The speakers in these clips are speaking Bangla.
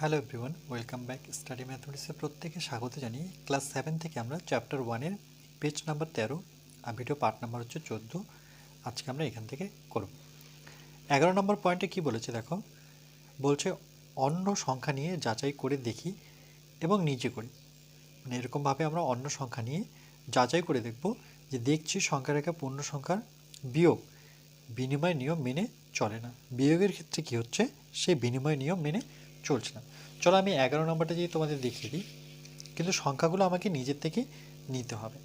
Hello everyone welcome back study ম্যাথমেটিক্সে প্রত্যেকে স্বাগত জানিয়ে ক্লাস সেভেন থেকে আমরা চ্যাপ্টার ওয়ানের পেজ নাম্বার তেরো, আর ভিডিও পার্ট নাম্বার হচ্ছে চোদ্দ, আজকে আমরা এখান থেকে করব। এগারো নম্বর পয়েন্টে কি বলেছে দেখো? বলছে, অন্য সংখ্যা নিয়ে যাচাই করে দেখি এবং নিজে করি। মানে এরকমভাবে আমরা অন্য সংখ্যা নিয়ে যাচাই করে দেখব যে দেখছি সংখ্যা রেখা পূর্ণ সংখ্যার বিয়োগ। বিনিময় নিয়ম মেনে চলে না। বিয়োগের ক্ষেত্রে কি হচ্ছে? সেই বিনিময় নিয়ম মেনে চলছে না। চলো আমি এগারো নম্বরটা দিয়ে তোমাদের দেখিয়ে দিই, কিন্তু সংখ্যাগুলো আমাকে নিজের থেকে নিতে হবে।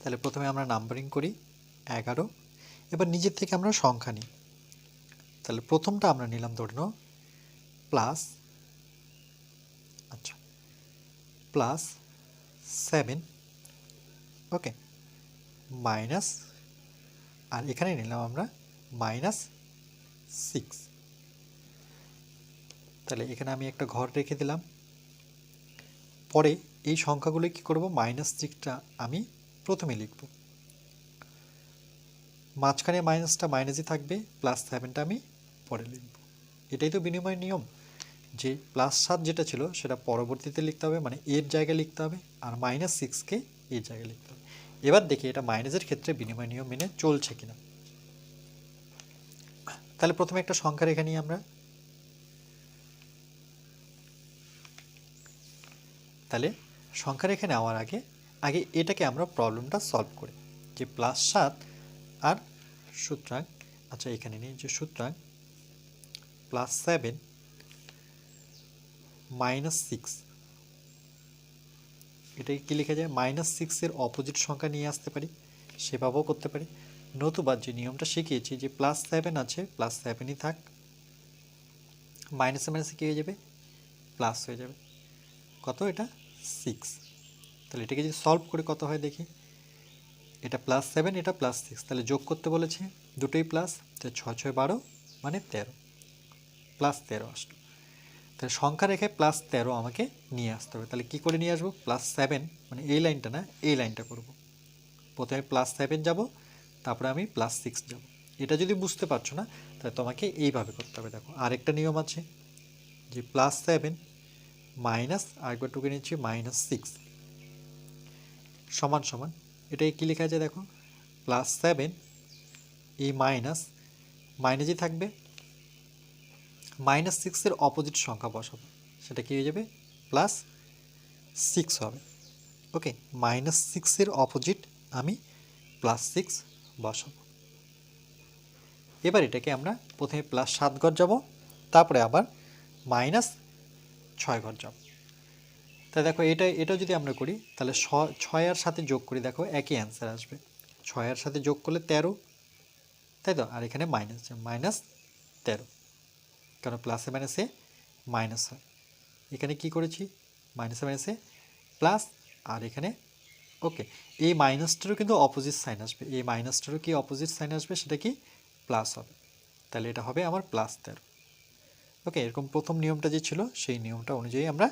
তাহলে প্রথমে আমরা নাম্বারিং করি, এগারো। এবার নিজের থেকে আমরা সংখ্যা নিই। তাহলে প্রথমটা আমরা নিলাম ধরে নাও প্লাস আচ্ছা প্লাস সেভেন ওকে মাইনাস আর এখানে নিলাম আমরা মাইনাস সিক্স তাহলে এখানে আমি একটা ঘর রেখে দিলাম। পরে এই সংখ্যাগুলো কি করব? মাইনাস সিক্সটা আমি প্রথমে লিখব। মাঝখানে মাইনাসটা মাইনাসই থাকবে প্লাস সেভেনটা আমি পরে লিখব। এটাই তো বিনিময় নিয়ম। যে প্লাস সাত যেটা ছিল, সেটা পরবর্তীতে লিখতে হবে মানে এর জায়গায় লিখতে হবে, আর মাইনাস সিক্সকে এর জায়গায় লিখতে হবে। এবার দেখি এটা মাইনাসের ক্ষেত্রে বিনিময় নিয়ম মেনে চলছে কিনা। তাহলে প্রথমে একটা সংখ্যা রেখে নিই আমরা। তাহলে সংখ্যা রেখে নেওয়ার আগে আগে এটাকে আমরা প্রবলেমটা সলভ করি, যে প্লাস সাত আর সুতরাং আচ্ছা এখানে নিই যে সুতরাং প্লাস সেভেন মাইনাস সিক্স এটাকে কী লেখা যায়? মাইনাস সিক্সের অপোজিট সংখ্যা নিয়ে আসতে পারি, সেভাবেও করতে পারি। নতুবা যে নিয়মটা শিখিয়েছি যে প্লাস সেভেন আছে প্লাস সেভেনই থাক মাইনাসে মাইনাসে কী হয়ে যাবে? প্লাস হয়ে যাবে। কত এটা? সিক্স তাহলে এটাকে যদি সলভ করে কত হয় দেখি? এটা প্লাস সেভেন এটা প্লাস সিক্স তাহলে যোগ করতে বলেছে দুটোই প্লাস তাহলে ছয় ছয়, বারো মানে তেরো। প্লাস তেরো আসলো। তাহলে সংখ্যা রেখে প্লাস তেরো আমাকে নিয়ে আসতে হবে। তাহলে কী করে নিয়ে আসব? প্লাস সেভেন মানে এই লাইনটা না, এই লাইনটা করব। প্রথমে প্লাস সেভেন যাব, তারপরে আমি প্লাস সিক্স যাব। এটা যদি বুঝতে পারছ না, তাহলে তোমাকে এইভাবে করতে হবে। দেখো, আরেকটা নিয়ম আছে যে প্লাস সেভেন মাইনাস, আরেকবার টুকে নিচ্ছি, মাইনাস সিক্স। সমান সমান। এটাই কী লেখা আছে দেখো? প্লাস সেভেন এই মাইনাস, মাইনাসই থাকবে। মাইনাস সিক্সের অপোজিট সংখ্যা বসাবো। সেটা কী হয়ে যাবে? প্লাস সিক্স হবে। ওকে, মাইনাস সিক্সের অপোজিট আমি প্লাস সিক্স বসাবো। এবার এটাকে আমরা প্রথমে প্লাস সাত ঘর যাব, তারপরে আবার মাইনাস ছয় ঘর যাব তাই দেখো, এটা এটা যদি আমরা করি, তাহলে ছ- ছয়ের সাথে যোগ করি, দেখো একই অ্যান্সার আসবে। ছয়ের সাথে যোগ করলে তেরো, তাই তো? আর এখানে মাইনাস মাইনাস তেরো। কারণ প্লাসে মাইনাসে মাইনাস হয়। এখানে কি করেছি? মাইনাসে মাইনাসে প্লাস আর এখানে ওকে এই মাইনাসটারও কিন্তু অপোজিট সাইন আসবে। এই মাইনাসটারও কি অপোজিট সাইন আসবে? সেটা কি? প্লাস হবে। তাহলে এটা হবে আমার প্লাস তেরো। ওকে এরকম প্রথম নিয়মটা যে ছিল, সেই নিয়মটা অনুযায়ী আমরা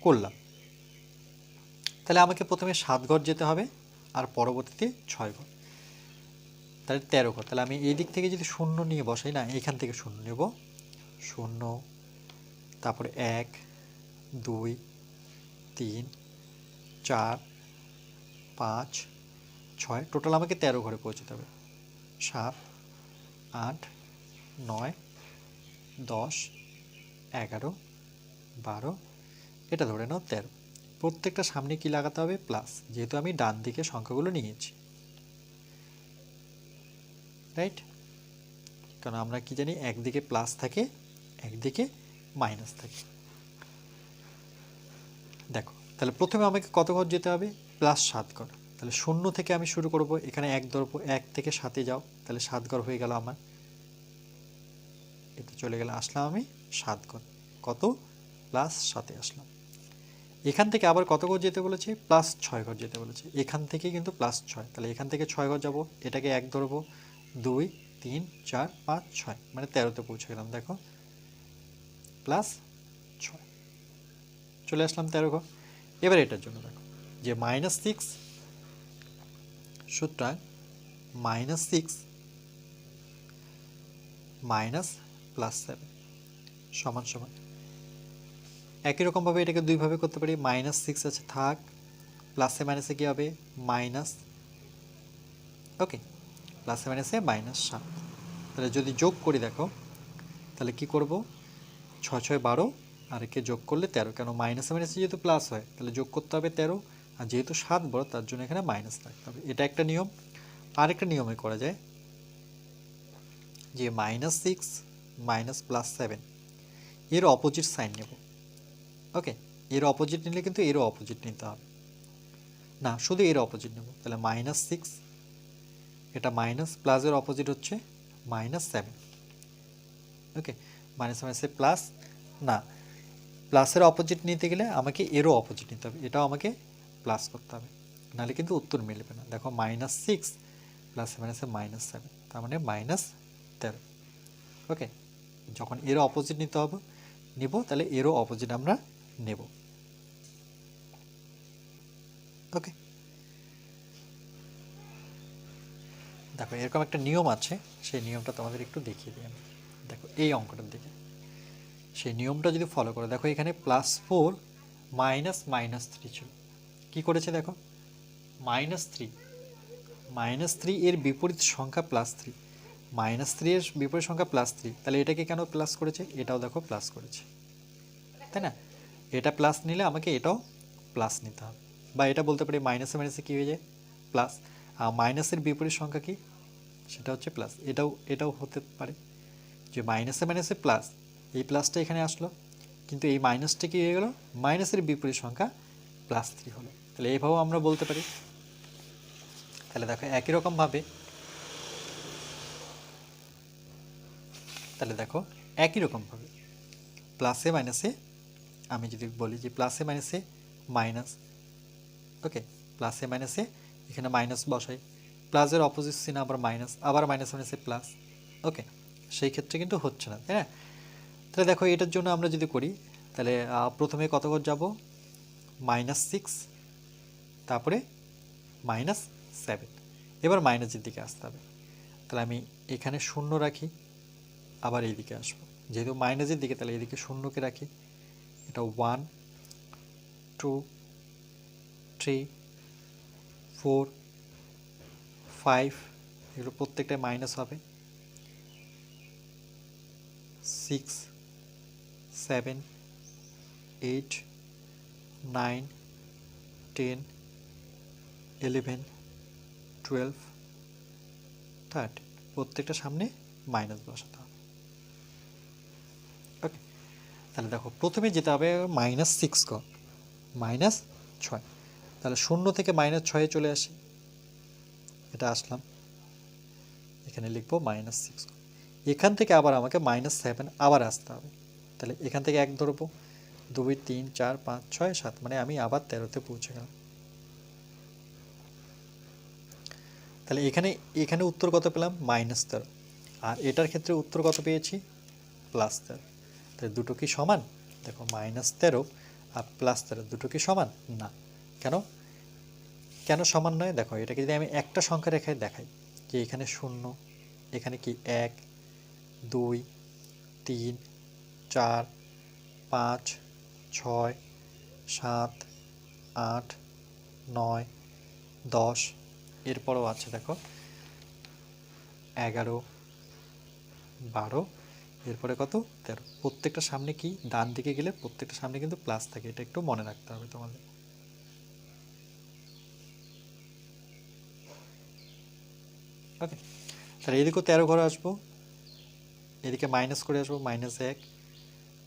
করলাম। তাহলে আমাকে প্রথমে সাত ঘর যেতে হবে, আর পরবর্তীতে ছয় ঘর। তাহলে তেরো ঘর। তাহলে আমি এই দিক থেকে যদি শূন্য নিয়ে বসাই, না, এখান থেকে শূন্য নেব। শূন্য, তারপরে এক, দুই, তিন, চার, পাঁচ, ছয়। টোটাল আমাকে তেরো ঘরে পৌঁছতে হবে। সাত, আট, নয়, দশ এগারো, বারো, এটা ধরে নাও তেরো। প্রত্যেকটা সামনে কি লাগাতে হবে? প্লাস যেহেতু আমি ডান দিকে সংখ্যাগুলো নিয়েছি। রাইট কারণ আমরা কি জানি, একদিকে প্লাস থাকে, একদিকে মাইনাস থাকে। দেখো, তাহলে প্রথমে আমাকে কত ঘর যেতে হবে? প্লাস সাত ঘর। তাহলে শূন্য থেকে আমি শুরু করব। এখানে এক ধরবো, এক থেকে সাতে যাও। তাহলে সাত ঘর হয়ে গেল আমার। এটা চলে গেলে আসলাম আমি। সাত ঘর কত? প্লাস সাতে আসলাম। এখান থেকে আবার কত ঘর যেতে বলেছে? প্লাস ছয় ঘর যেতে বলেছে। এখান থেকে কিন্তু প্লাস ছয়। তাহলে এখান থেকে ছয় ঘর যাব। এটাকে এক ধরবো। দুই, তিন, চার, পাঁচ, ছয়। মানে তেরোতে পৌঁছে গেলাম, দেখো। প্লাস ছয়। চলে আসলাম তেরো ঘর। এবার এটার জন্য দেখো। যে মাইনাস সিক্স সুতরাং minus six minus plus seven সমান সমান। একই রকমভাবে এটাকে দুইভাবে করতে পারি মাইনাস সিক্স আছে, থাক প্লাসে মাইনাসে কী হবে? মাইনাস ওকে প্লাসে মাইনাসে মাইনাস সাত। তাহলে যদি যোগ করি দেখো, তাহলে কি করব? ছয় ছয়, বারো, আর একে যোগ করলে তেরো, কেন মাইনাসে মাইনাসে যেহেতু প্লাস হয়, তাহলে যোগ করতে হবে তেরো, আর যেহেতু সাত বড়, তার জন্য এখানে মাইনাস রাখতে হবে। এটা একটা নিয়ম। আরেকটা নিয়মে করা যায় যে minus six minus plus seven এর অপোজিট সাইন নেব। ওকে এর অপোজিট নিলে কিন্তু এরও অপোজিট নিতে হবে। না, শুধু এর অপোজিট নেব। তাহলে মাইনাস সিক্স এটা মাইনাস প্লাসের অপোজিট হচ্ছে মাইনাস সেভেন ওকে মাইনাস মাইনাসে প্লাস না প্লাসের অপোজিট নিতে গেলে আমাকে এরও অপোজিট নিতে হবে। এটাও আমাকে প্লাস করতে হবে। নাহলে কিন্তু উত্তর মিলবে না। দেখো মাইনাস সিক্স প্লাসে মাইনাসে মাইনাস সেভেন তার মানে মাইনাস তেরো। ওকে যখন এরও অপোজিট নিতে হবে নিব, তাহলে এরও অপোজিট আমরা নেব। ওকে দেখো, এরকম একটা নিয়ম আছে, সেই নিয়মটা তোমাদের একটু দেখিয়ে দিই আমি। দেখো, এই অঙ্কটার দিকে। সেই নিয়মটা যদি ফলো করো, দেখো এখানে plus four minus minus three ছিল। কী করেছে দেখো? মাইনাস থ্রি মাইনাস থ্রি এর বিপরীত সংখ্যা প্লাস থ্রি মাইনাস থ্রি এর বিপরীত সংখ্যা প্লাস থ্রি। তাহলে এটাকে কেন প্লাস করেছে? এটাও দেখো প্লাস করেছে। তাই না? এটা প্লাস নিলে আমাকে এটাও প্লাস নিতে হবে। বা এটা বলতে পারি মাইনাসে মাইনাসে কী হয়ে যায়? প্লাস। আর মাইনাসের বিপরীত সংখ্যা কি? সেটা হচ্ছে প্লাস। এটাও এটাও হতে পারে। যে মাইনাসে মাইনাসে প্লাস, এই প্লাসটা এখানে আসলো। কিন্তু এই মাইনাসটা কি হয়ে গেল? মাইনাসের বিপরীত সংখ্যা প্লাস থ্রি হলো। তাহলে এইভাবেও আমরা বলতে পারি। তাহলে দেখো একই রকমভাবে তাহলে দেখো, একই রকমভাবে প্লাসে মাইনাসে আমি যদি বলি যে প্লাসে মাইনাসে মাইনাস ওকে প্লাসে মাইনাসে এখানে মাইনাস বসাই। প্লাসের অপোজিট সিন আবার মাইনাস আবার মাইনাস মাইনাসে প্লাস ওকে সেই ক্ষেত্রে কিন্তু হচ্ছে না, তাই না? তাহলে দেখো, এটার জন্য আমরা যদি করি, তাহলে প্রথমে কত করে যাব? মাইনাস সিক্স তারপরে মাইনাস সেভেন এবার মাইনাসের দিকে আসতে হবে। তাহলে আমি এখানে শূন্য রাখি। আবার এইদিকে আসব। যেহেতু মাইনাসের দিকে, তাহলে এদিকে শূন্যকে রাখি। এটা one two three four five এগুলো প্রত্যেকটাই মাইনাস হবে। Six seven eight nine ten eleven twelve thirteen প্রত্যেকটা সামনে মাইনাস বসাতে হবে ওকে তাহলে দেখো, প্রথমে যেতে হবে মাইনাস সিক্স ক মাইনাস ছয়। তাহলে শূন্য থেকে মাইনাস ছয়ে চলে আসি। এটা আসলাম। এখানে লিখব মাইনাস সিক্স এখান থেকে আবার আমাকে মাইনাস সেভেন আবার আসতে হবে। তাহলে এখান থেকে এক ধরবো। দুই, তিন, চার, পাঁচ, ছয়, সাত মানে আমি আবার তেরোতে পৌঁছে গেলাম। তাহলে এখানে এখানে উত্তর কত পেলাম? মাইনাস তেরো। আর এটার ক্ষেত্রে উত্তর কত পেয়েছি? প্লাস তেরো। তাহলে দুটো কি সমান? দেখো মাইনাস তেরো আর প্লাস তেরো, দুটো কি সমান? না। কেন? কেন সমান নয়? দেখো এটাকে যদি আমি একটা সংখ্যা রেখায় দেখাই, যে এখানে শূন্য, এখানে কি এক, দুই, তিন, চার, পাঁচ, ছয়, সাত, আট, নয়, দশ, এরপরও আছে দেখো, এগারো, বারো এরপরে কত? তেরো। প্রত্যেকটা সামনে কি? ডান দিকে গেলে প্রত্যেকটা সামনে কিন্তু প্লাস থাকে। এটা একটু মনে রাখতে হবে তোমাদের। ওকে তাহলে এদিকেও তেরো ঘরে আসব। এদিকে মাইনাস করে আসব। মাইনাস এক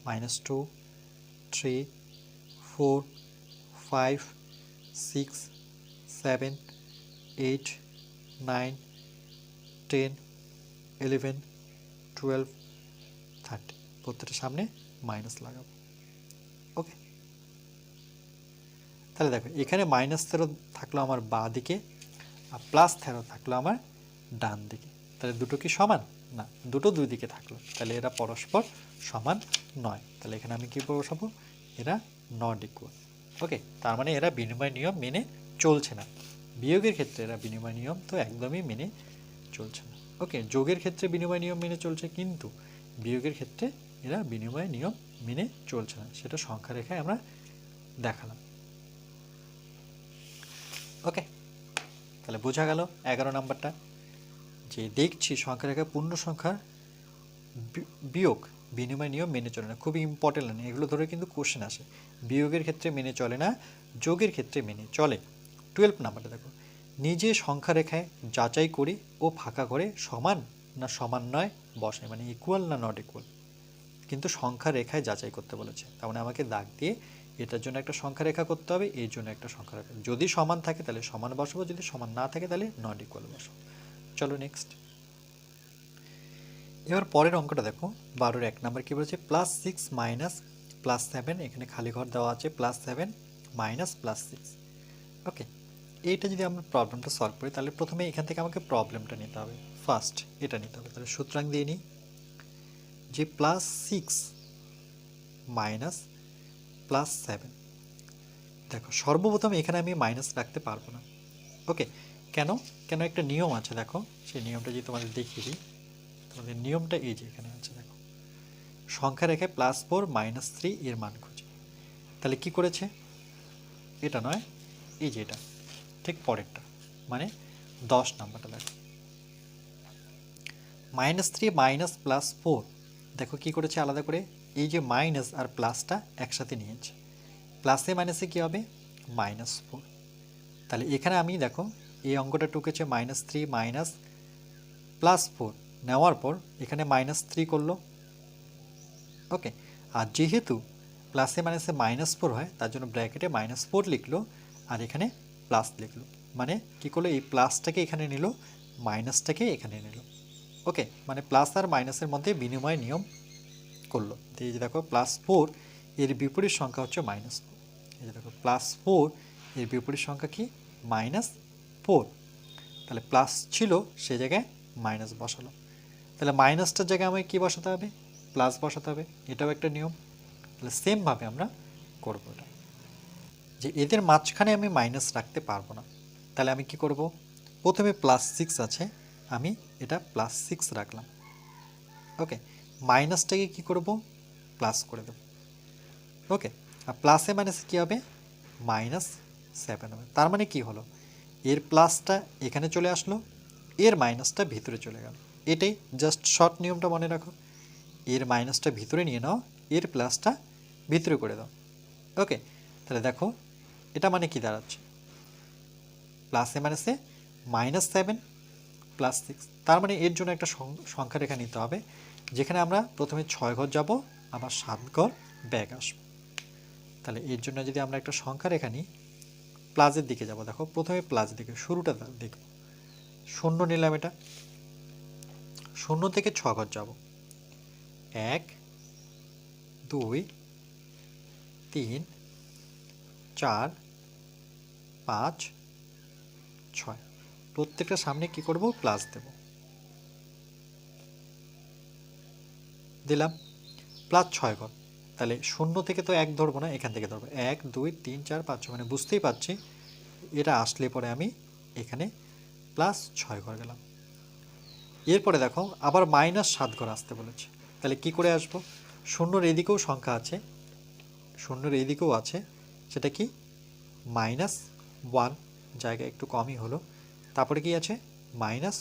minus two three four five six seven eight nine ten eleven twelve thirty প্রত্যেকটা সামনে মাইনাস লাগাবো। ওকে তাহলে দেখো, এখানে মাইনাস তেরো থাকল আমার বা দিকে আর প্লাস তেরো থাকল আমার ডান দিকে। তাহলে দুটো কি সমান? না, দুটো দুই দিকে থাকল। তাহলে এরা পরস্পর সমান নয়। তাহলে এখানে আমি কি বসাবো? এরা নট ইকুয়াল ওকে তার মানে এরা বিনিময় নিয়ম মেনে চলছে না। বিয়োগের ক্ষেত্রে এরা বিনিময় নিয়ম তো একদমই মেনে চলছে না। ওকে যোগের ক্ষেত্রে বিনিময় নিয়ম মেনে চলছে কিন্তু বিয়োগের ক্ষেত্রে এরা বিনিময় নিয়ম মেনে চলছে না। সেটা সংখ্যা রেখায় আমরা দেখালাম। ওকে তাহলে বোঝা গেল এগারো নাম্বারটা। যে দেখছি সংখ্যা রেখায় পূর্ণ সংখ্যার বিয়োগ, বিনিময় নিয়ম মেনে চলে না। খুবই ইম্পর্টেন্ট লাইন এগুলো ধরে কিন্তু কোশ্চেন আসে। বিয়োগের ক্ষেত্রে মেনে চলে না, যোগের ক্ষেত্রে মেনে চলে। টুয়েলভ নাম্বারটা দেখো। নিজে সংখ্যা রেখায় যাচাই করি ও ফাঁকা করে সমান না সমান নয় বসে মানে ইকুয়াল না নট ইকুয়াল কিন্তু সংখ্যা রেখায় যাচাই করতে বলেছে। তার মানে আমাকে দাগ দিয়ে এটার জন্য একটা সংখ্যা রেখা করতে হবে, এর জন্য একটা সংখ্যা রেখা। যদি সমান থাকে তাহলে সমান বসাবো, যদি সমান না থাকে তাহলে নট ইকুয়াল বসাবো। চলো নেক্সট এবার পরের অঙ্কটা দেখো। বারোর এক নাম্বার কী বলেছে? Plus six minus plus seven এখানে খালি ঘর দেওয়া আছে plus seven minus plus six okay এইটা যদি আমরা প্রবলেমটা সলভ করি, তাহলে প্রথমে এখান থেকে আমাকে প্রবলেমটা নিতে হবে। ফার্স্ট এটা নিতে হবে। তাহলে সুতরাং দিয়ে নিই। যে plus six minus plus seven দেখো, সর্বপ্রথম এখানে আমি মাইনাস রাখতে পারব না। ওকে কেন? কেন একটা নিয়ম আছে, দেখো। সেই নিয়মটা যদি তোমাদের দেখিয়ে দিই, তোমাদের নিয়মটা এই যে এখানে আছে, দেখো। সংখ্যা রেখে প্লাস ফোর মাইনাস থ্রি এর মান খুঁজে। তাহলে কি করেছে? এটা নয়, এই যে এটা, ঠিক পরেরটা মানে দশ নাম্বারটা দেখো। Minus three minus plus four দেখো কি করেছে আলাদা করে? এই যে মাইনাস আর প্লাসটা একসাথে নিয়েছে। প্লাসে মাইনাসে কী হবে? মাইনাস ফোর তাহলে এখানে আমি দেখো, এই অঙ্কটা টুকেছে minus three minus plus four নেওয়ার পর এখানে মাইনাস থ্রি করল। ওকে আর যেহেতু প্লাসে মাইনাসে মাইনাস ফোর হয়, তার জন্য ব্র্যাকেটে মাইনাস ফোর লিখলো আর এখানে প্লাস লিখলো। মানে কি করল? এই প্লাসটাকে এখানে নিল মাইনাসটাকে এখানে নিল। ওকে মানে প্লাস আর মাইনাসের মধ্যে বিনিময় নিয়ম করল। এই যে দেখো প্লাস ফোর এর বিপরীত সংখ্যা হচ্ছে মাইনাস ফোর এই যে দেখো প্লাস ফোর এর বিপরীত সংখ্যা কি? মাইনাস ফোর তাহলে প্লাস ছিল, সে জায়গায় মাইনাস বসালো। তাহলে মাইনাসটার জায়গায় আমাকে কী বসাতে হবে? প্লাস বসাতে হবে। এটাও একটা নিয়ম। তাহলে সেমভাবে আমরা করব এটা। যে এদের মাঝখানে আমি মাইনাস রাখতে পারব না। তাহলে আমি কি করব? প্রথমে প্লাস সিক্স আছে। আমি এটা প্লাস সিক্স রাখলাম। ওকে মাইনাসটাকে কি করব? প্লাস করে দেব। ওকে আর প্লাসে মাইনাসে কী হবে? মাইনাস সেভেন হবে। তার মানে কি হলো? এর প্লাসটা এখানে চলে আসলো, এর মাইনাসটা ভিতরে চলে গেল। এটাই জাস্ট শর্ট নিয়মটা মনে রাখো। এর মাইনাসটা ভিতরে নিয়ে নাও, এর প্লাসটা ভিতরে করে দাও। ওকে তাহলে দেখো, এটা মানে কি দাঁড়াচ্ছে? প্লাসে মাইনাসে মাইনাস সেভেন প্লাস সিক্স তার মানে এর জন্য একটা সংখ্যা রেখা নিতে হবে, যেখানে আমরা প্রথমে ছয় ঘর যাব, আবার সাত ঘর ব্যাগ আসব। তাহলে এর জন্য যদি আমরা একটা সংখ্যা রেখা নিই, প্লাসের দিকে যাব। দেখো, প্রথমে প্লাস দিকে শুরুটা দেখব শূন্য নিলাম এটা। শূন্য থেকে ছ ঘর যাব। এক, দুই, তিন, চার, পাঁচ, ছয়। প্রত্যেকটা সামনে কি করব? প্লাস দেব। দিলাম। প্লাস ছয় ঘর তাহলে শূন্য থেকে তো এক ধরবো না, এখান থেকে ধরবো। এক, দুই, তিন, চার, পাঁচ মানে বুঝতেই পারছি। এটা আসলে পরে আমি এখানে প্লাস ছয় ঘর গেলাম এরপরে দেখো, আবার মাইনাস সাত ঘর আসতে বলেছে। তাহলে কি করে আসব? শূন্যর এদিকেও সংখ্যা আছে। শূন্যর এদিকেও আছে। সেটা কি? মাইনাস ওয়ান জায়গা একটু কমই হলো। তারপরে কি আছে? মাইনাস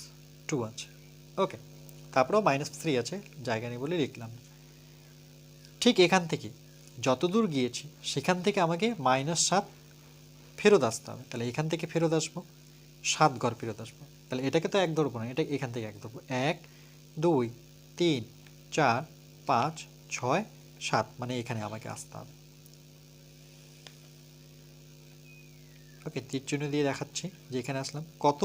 টু আছে। ওকে, তারপরেও মাইনাস থ্রি আছে, জায়গা নেই বলে লিখলাম। ঠিক এখান থেকে যত দূর গিয়েছি, সেখান থেকে আমাকে মাইনাস সাত ফেরত আসতে হবে। তাহলে এখান থেকে ফেরত আসব, সাত ঘর ফেরত আসব। তাহলে এটাকে তো এক ধরবো না, এটা এখান থেকে এক ধরবো। এক, দুই, তিন, চার, পাঁচ, ছয়, সাত মানে এখানে আমাকে আসতে হবে। ওকে তীর চিহ্ন দিয়ে দেখাচ্ছি যে এখানে আসলাম। কত?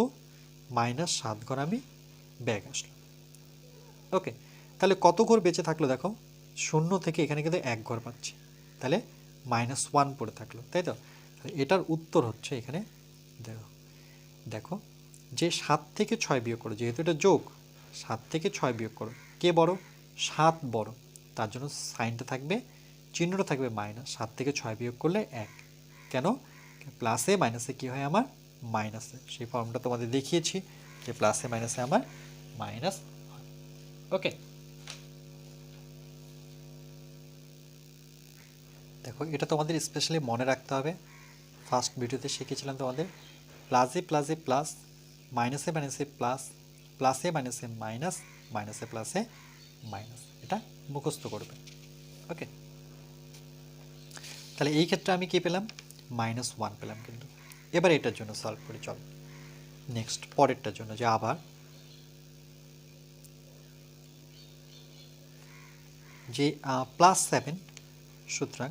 মাইনাস সাত ঘর আমি ব্যাগ আসলাম ওকে, তাহলে কত ঘর বেঁচে থাকল দেখো? শূন্য থেকে এখানে কিন্তু এক ঘর পাচ্ছি। তাহলে মাইনাস ওয়ান পড়ে থাকল, তাই তো? এটার উত্তর হচ্ছে এখানে, দেখো দেখো, যে সাত থেকে ছয় বিয়োগ করো, যেহেতু এটা যোগ, সাত থেকে ছয় বিয়োগ করো। কে বড়? সাত বড়। তার জন্য সাইনটা থাকবে, চিহ্নটা থাকবে মাইনাস, সাত থেকে ছয় বিয়োগ করলে এক। কেন? প্লাসে মাইনাসে কী হয় আমার? মাইনাসে। সেই ফর্মটা তোমাদের দেখিয়েছি যে প্লাসে মাইনাসে আমার মাইনাস ওকে। দেখো, এটা তোমাদের স্পেশালি মনে রাখতে হবে। ফার্স্ট ভিডিওতে শিখেছিলাম তোমাদের। প্লাসে প্লাসে প্লাস, মাইনাসে মাইনাসে প্লাস, প্লাসে মাইনাসে মাইনাস, মাইনাসে প্লাসে মাইনাস। এটা মুখস্থ করবে। ওকে। তাহলে এই ক্ষেত্রে আমি কি পেলাম? মাইনাস ওয়ান পেলাম কিন্তু। এবার এটার জন্য সলভ করি, চল। নেক্সট পরেরটার জন্য যে আবার। যে প্লাস সেভেন সুতরাং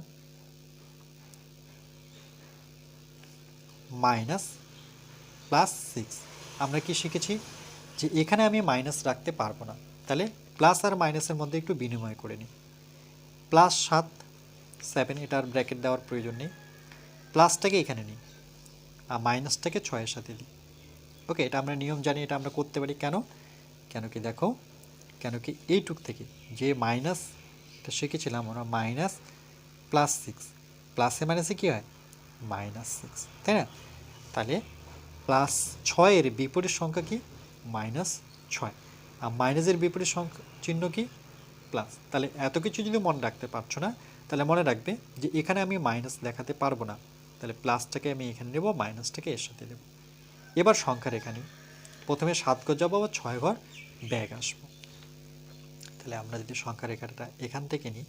মাইনাস প্লাস সিক্স আমরা কি শিখেছি? যে এখানে আমি মাইনাস রাখতে পারব না। তাহলে প্লাস আর মাইনাসের মধ্যে একটু বিনিময় করে নিই। প্লাস সাত সেভেন এটার ব্র্যাকেট দেওয়ার প্রয়োজন নেই। প্লাসটাকে এখানে নিই। আর মাইনাসটাকে ছয়ের সাথে দিই। ওকে, এটা আমরা নিয়ম জানি, এটা আমরা করতে পারি। কেন? কেন কি দেখো, কেন কি এইটুক থেকে যে মাইনাস, এটা শিখেছিলাম আমরা, মাইনাস প্লাস সিক্স। প্লাসে মাইনাসে কী হয়? মাইনাস সিক্স, তাই না? তাহলে প্লাস ছয়ের বিপরীত সংখ্যা কি? মাইনাস ছয়। আর মাইনাসের বিপরীত সংখ্যা, চিহ্ন কি? প্লাস। তাহলে এত কিছু যদি মনে রাখতে পারছ না, তাহলে মনে রাখবে যে এখানে আমি মাইনাস দেখাতে পারব না। তাহলে প্লাসটাকে আমি এখানে নেব, মাইনাসটাকে এর সাথে দেবো। এবার সংখ্যার এখানে। প্রথমে সাত ঘর যাব, আবার ছয় ঘর ব্যাগ আসব। তাহলে আমরা যদি সংখ্যা রেখাটা এখান থেকে নিই।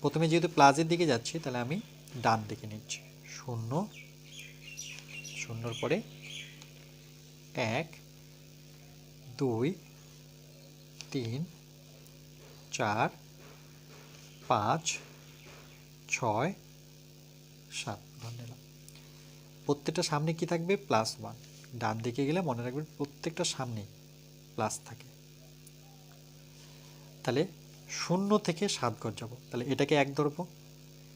প্রথমে যেহেতু প্লাসের দিকে যাচ্ছি, তাহলে আমি ডান দিকে নিচ্ছি। শূন্য, শূন্যর পরে এক, দুই, তিন, চার, পাঁচ ছয়, সাত, ধর নিলাম। প্রত্যেকটা সামনে কি থাকবে? প্লাস ওয়ান ডান দিকে গেলে মনে রাখবেন প্রত্যেকটা সামনে প্লাস থাকে। তাহলে শূন্য থেকে সাত ঘর যাব। তাহলে এটাকে এক ধরবো।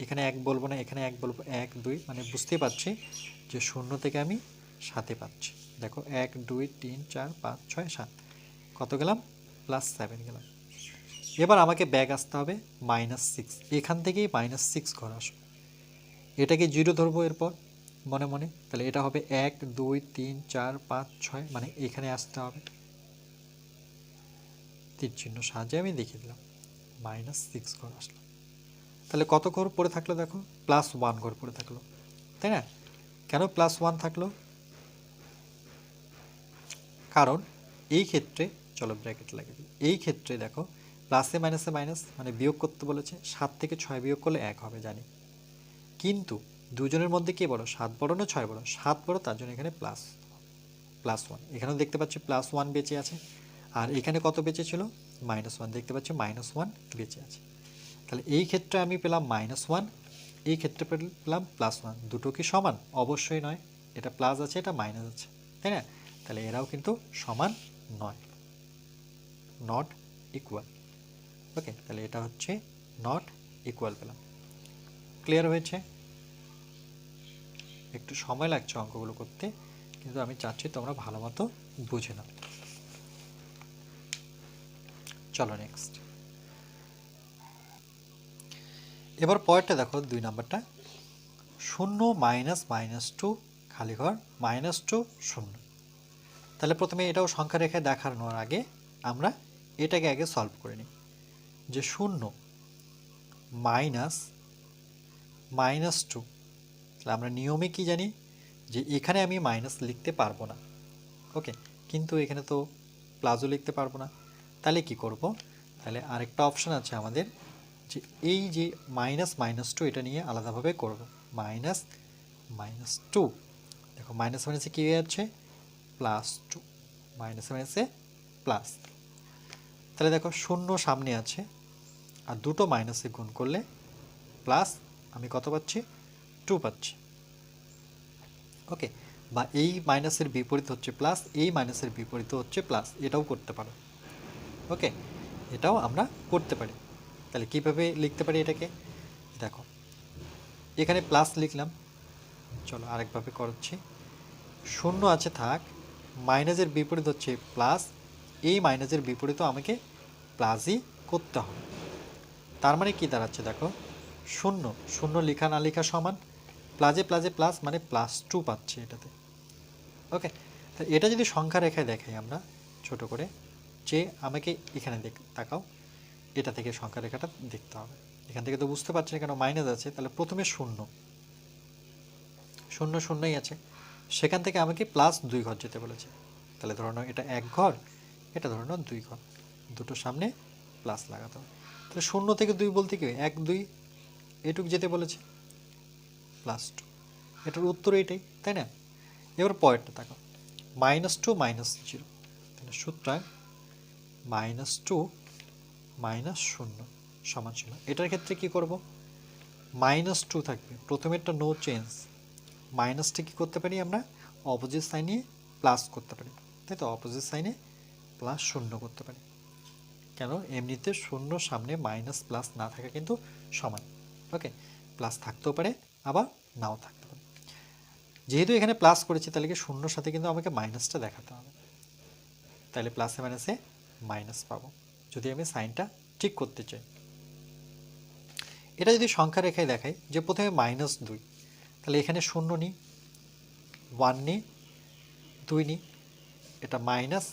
এখানে এক বলব না, এখানে এক বলব। এক, দুই মানে বুঝতেই পারছি যে শূন্য থেকে আমি সাতে পাচ্ছি। দেখো, এক, দুই, তিন, চার, পাঁচ, ছয়, সাত। কত গেলাম? প্লাস সেভেন গেলাম। এবার আমাকে ব্যাগ আসতে হবে মাইনাস সিক্স এখান থেকেই মাইনাস সিক্স ঘর আসবে। এটাকে জিরো ধরবো এরপর, মনে মনে। তাহলে এটা হবে এক, দুই, তিন, চার, পাঁচ, ছয় মানে এখানে আসতে হবে। তীর চিহ্ন সাহায্যে আমি দেখিয়ে দিলাম। মাইনাস সিক্স ঘর আসলো। তাহলে কত ঘর পড়ে থাকল দেখো? প্লাস ওয়ান ঘর পড়ে থাকল। তাই না? কেন প্লাস ওয়ান থাকল? কারণ এই ক্ষেত্রে, চলো ব্র্যাকেট দিই। এই ক্ষেত্রে দেখো প্লাসে, মাইনাসে, মাইনাস মানে বিয়োগ করতে বলেছে, সাত থেকে ছয় বিয়োগ করলে এক হবে, জানি। কিন্তু দুজনের মধ্যে কে বড়? সাত বড় না ছয় বড়? সাত বড়, তার জন্য এখানে প্লাস প্লাস ওয়ান। এখানেও দেখতে পাচ্ছি প্লাস ওয়ান বেঁচে আছে। আর এখানে কত বেঁচে ছিল? Minus one. দেখতে পাচ্ছি মাইনাস ওয়ান বেঁচে আছে। তাহলে এই ক্ষেত্রে আমি পেলাম মাইনাস ওয়ান, এই ক্ষেত্রে পেলাম প্লাস ওয়ান। দুটো কি সমান? অবশ্যই নয়। এটা প্লাস আছে, এটা মাইনাস আছে, তাই না? তাহলে এরাও কিন্তু সমান নয়। Not equal. ওকে তাহলে এটা হচ্ছে নট ইকুয়াল পেলাম। ক্লিয়ার হয়েছে? একটু সময় লাগছে অঙ্কগুলো করতে, কিন্তু আমি চাচ্ছি তোমরা ভালো মতো বুঝে নাও। চলো নেক্সট এবার পরেরটা দেখো, দুই নাম্বারটা। শূন্য মাইনাস মাইনাস টু খালি ঘর মাইনাস টু শূন্য। তাহলে প্রথমে এটাও সংখ্যা রেখে দেখানোর আগে আমরা এটাকে আগে সলভ করে নিই। যে শূন্য, মাইনাস মাইনাস টু। তাহলে আমরা নিয়মে কি জানি? যে এখানে আমি মাইনাস লিখতে পারব না। ওকে, কিন্তু এখানে তো প্লাজও লিখতে পারব না। তাহলে কি করব? তাহলে আরেকটা অপশন আছে আমাদের, যে এই যে মাইনাস মাইনাস টু, এটা নিয়ে আলাদাভাবে করব। Minus minus two. দেখো, মাইনাস মাইনাসে কী হয়ে যাচ্ছে? প্লাস টু মাইনাসে মাইনাসে প্লাস তাহলে দেখো শূন্য সামনে আছে, আর দুটো মাইনাসে গুণ করলে প্লাস আমি কত পাচ্ছি? টু পাচ্ছি। ওকে বা এই মাইনাসের বিপরীত হচ্ছে প্লাস এই মাইনাসের বিপরীত হচ্ছে প্লাস এটাও করতে পারো। ওকে এটাও আমরা করতে পারি। তাহলে কীভাবে লিখতে পারি এটাকে? দেখো, এখানে প্লাস লিখলাম। চলো আরেকভাবে করছি। শূন্য আছে থাক, মাইনাসের বিপরীত হচ্ছে প্লাস এই মাইনাসের বিপরীতও আমাকে প্লাসই করতে হবে। তার মানে কি দাঁড়াচ্ছে দেখো? শূন্য শূন্য লেখা না লেখা সমান প্লাজে প্লাজে প্লাস মানে প্লাস টু পাচ্ছি এটাতে। ওকে তো এটা যদি সংখ্যা রেখায় দেখাই আমরা, ছোট করে, যে আমাকে এখানে দেখ, তাকাও, এটা থেকে সংখ্যা রেখাটা দেখতে হবে। এখান থেকে তো বুঝতে পারছেন কেন মাইনাস আছে, তাহলে প্রথমে শূন্য। শূন্য, শূন্যই আছে। সেখান থেকে আমাকে প্লাস দুই ঘর যেতে বলেছে। তাহলে ধরো এটা এক ঘর এটা ধরে নাও দুই ঘর। দুটো সামনে প্লাস লাগাতে হবে। তাহলে শূন্য থেকে দুই বলতে কি? এক, দুই, এটুক যেতে বলেছে প্লাস টু এটার উত্তর এইটাই, তাই না? এবার পরেরটা দেখো। মাইনাস টু মাইনাস জিরো তাহলে সুতরাং মাইনাস টু মাইনাস শূন্য সমান ছিল। এটার ক্ষেত্রে কি করব? মাইনাস টু থাকবে। প্রথমেরটা নো চেঞ্জ মাইনাসটা কী করতে পারি আমরা? অপোজিট সাইনে প্লাস করতে পারি। তাই তো? অপোজিট সাইনে প্লাস শূন্য করতে পারি। কেন? এমনিতে শূন্য সামনে মাইনাস প্লাস না থাকা কিন্তু সমান। ওকে প্লাস থাকতেও পারে, আবার নাও থাকতে পারে। যেহেতু এখানে প্লাস করেছি, তাহলে কি শূন্যর সাথে কিন্তু আমাকে মাইনাসটা দেখাতে হবে। তাহলে প্লাসে মাইনাসে মাইনাস পাবো। যদি আমি সাইনটা ঠিক করতে চাই। এটা যদি সংখ্যা রেখায় দেখাই, যে প্রথমে মাইনাস দুই, তাহলে এখানে শূন্য নিই ওয়ান নিই দুই নিই এটা মাইনাস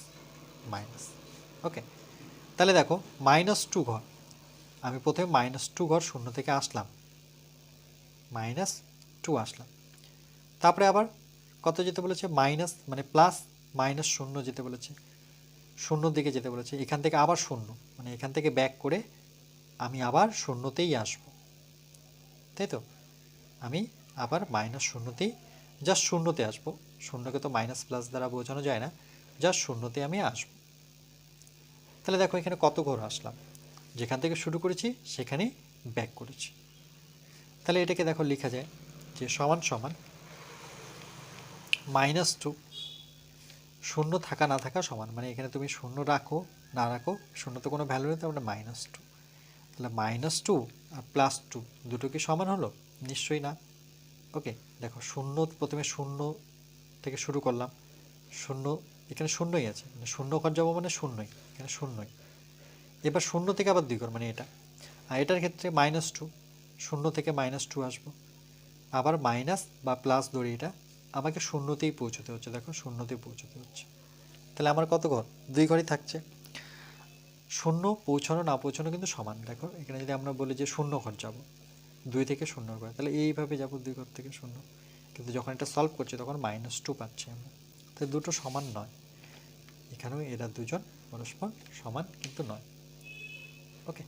মাইনাস ওকে তাহলে দেখো মাইনাস টু ঘর। আমি প্রথমে মাইনাস টু ঘর শূন্য থেকে আসলাম। মাইনাস টু আসলাম। তারপরে আবার কত যেতে বলেছে? মাইনাস মানে প্লাস মাইনাস শূন্য যেতে বলেছে। শূন্যর দিকে যেতে বলেছে। এখান থেকে আবার শূন্য। মানে এখান থেকে ব্যাক করে আমি আবার শূন্যতেই আসব। তাই তো? আমি আবার মাইনাস শূন্যতেই জাস্ট শূন্যতে আসব। শূন্যকে তো মাইনাস প্লাস দ্বারা বোঝানো যায় না। জাস্ট শূন্যতে আমি আসব। তাহলে দেখো এখানে কত ঘর আসলাম। যেখান থেকে শুরু করেছি সেখানেই ব্যাক করেছি। তাহলে এটাকে দেখো লেখা যায় যে সমান সমান মাইনাস টু শূন্য থাকা না থাকা সমান। মানে এখানে তুমি শূন্য রাখো, না রাখো শূন্য তো কোনো ভ্যালু নেই মানে মাইনাস টু তাহলে মাইনাস টু আর প্লাস টু দুটো কি সমান হলো? নিশ্চয়ই না। ওকে দেখো শূন্য, প্রথমে শূন্য থেকে শুরু করলাম। শূন্য, এখানে শূন্যই আছে। মানে শূন্য ঘর যাব মানে শূন্যই। এখানে শূন্যই এবার শূন্য থেকে আবার দুই ঘর মানে এটা। আর এটার ক্ষেত্রে মাইনাস টু শূন্য থেকে মাইনাস টু আসব। আবার মাইনাস বা প্লাস ধরি এটা, আমাকে শূন্যতেই পৌঁছতে হচ্ছে, দেখো শূন্যতেই পৌঁছতে হচ্ছে। তাহলে আমার কত ঘর? দুই ঘরই থাকছে। শূন্য পৌঁছানো, না পৌঁছানো কিন্তু সমান। দেখো, এখানে যদি আমরা বলি যে শূন্য ঘর যাব, দুই থেকে শূন্য ঘর, তাহলে এইভাবে যাব দুই ঘর থেকে শূন্য। কিন্তু যখন এটা সলভ করছি, তখন মাইনাস টু পাচ্ছি আমরা। তো দুটো সমান নয়। এখানেও এরা দুজন পরস্পর সমান কিন্তু নয়। ওকে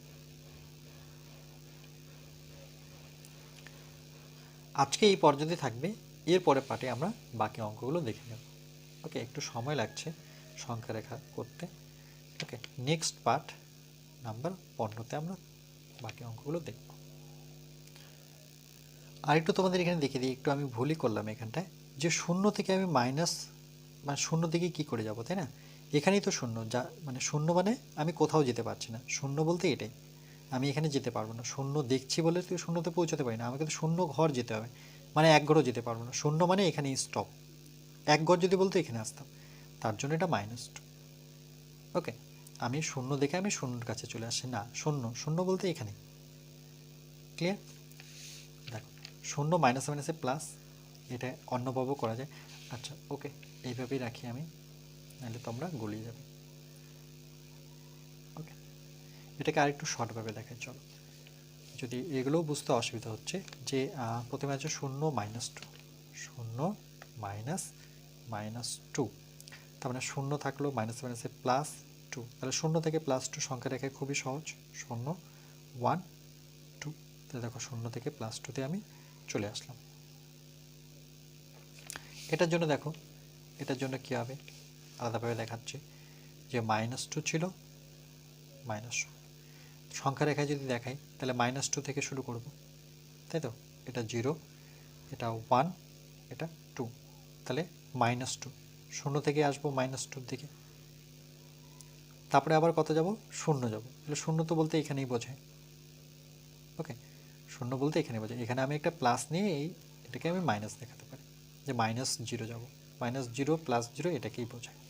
আজকে এই পর্যন্ত থাকবে এর পরের পার্টে আমরা বাকি অঙ্কগুলো দেখে নেব। ওকে একটু সময় লাগছে সংখ্যা রেখা করতে। ওকে নেক্সট পার্ট নাম্বার পনেরোতে আমরা বাকি অঙ্কগুলো দেখব। আর একটু তোমাদের এখানে দেখে দিই, একটু আমি ভুলই করলাম এখানটায়। যে শূন্য থেকে আমি মাইনাস মানে শূন্য থেকে কি করে যাব, তাই না? এখানেই তো শূন্য, যা মানে শূন্য মানে আমি কোথাও যেতে পারছি না। শূন্য বলতে এটাই, আমি এখানে যেতে পারব না। শূন্য দেখছি বলে তো শূন্যতে পৌঁছাতে পারি না। আমাকে তো শূন্য ঘর যেতে হবে মানে এক ঘরও যেতে পারব না। শূন্য মানে এখানে স্টপ এক ঘর যদি বলতো এখানে আসতাম, তার জন্য এটা মাইনাস টু ওকে আমি শূন্য দেখে আমি শূন্যর কাছে চলে আসি। না, শূন্য শূন্য বলতে এখানে ক্লিয়ার দেখো, শূন্য মাইনাস মাইনাসে প্লাস এটা অন্যভাবেও করা যায়। আচ্ছা ওকে এইভাবেই রাখি আমি। নাহলে তোমরা গলিয়ে যাবে। ওকে এটাকে আরেকটু শর্টভাবে দেখাই, চলো। যদি এগুলোও বুঝতে অসুবিধা হচ্ছে যে প্রথমে আছে শূন্য মাইনাস টু শূন্য মাইনাস মাইনাস টু তার মানে শূন্য থাকল মাইনাস মাইনাসে প্লাস টু তাহলে শূন্য থেকে প্লাস টু সংখ্যা রেখে খুবই সহজ। শূন্য ওয়ান টু তাহলে দেখো শূন্য থেকে প্লাস টুতে আমি চলে আসলাম। এটার জন্য দেখো, এটার জন্য কী হবে? আলাদাভাবে দেখাচ্ছি যে মাইনাস টু ছিল মাইনাস সংখ্যা রেখায় যদি দেখাই, তাহলে মাইনাস টু থেকে শুরু করব। তাই তো? এটা জিরো এটা ওয়ান এটা টু তাহলে মাইনাস টু শূন্য থেকে আসব মাইনাস টুর দিকে। তারপরে আবার কত যাব? শূন্য যাব। তাহলে শূন্য তো বলতে এখানেই বোঝায়। ওকে শূন্য বলতে এখানে বোঝায়। এখানে আমি একটা প্লাস নিয়ে এই এটাকে আমি মাইনাস দেখাতে পারি। যে মাইনাস জিরো যাব। মাইনাস জিরো প্লাস জিরো এটাকেই বোঝায়।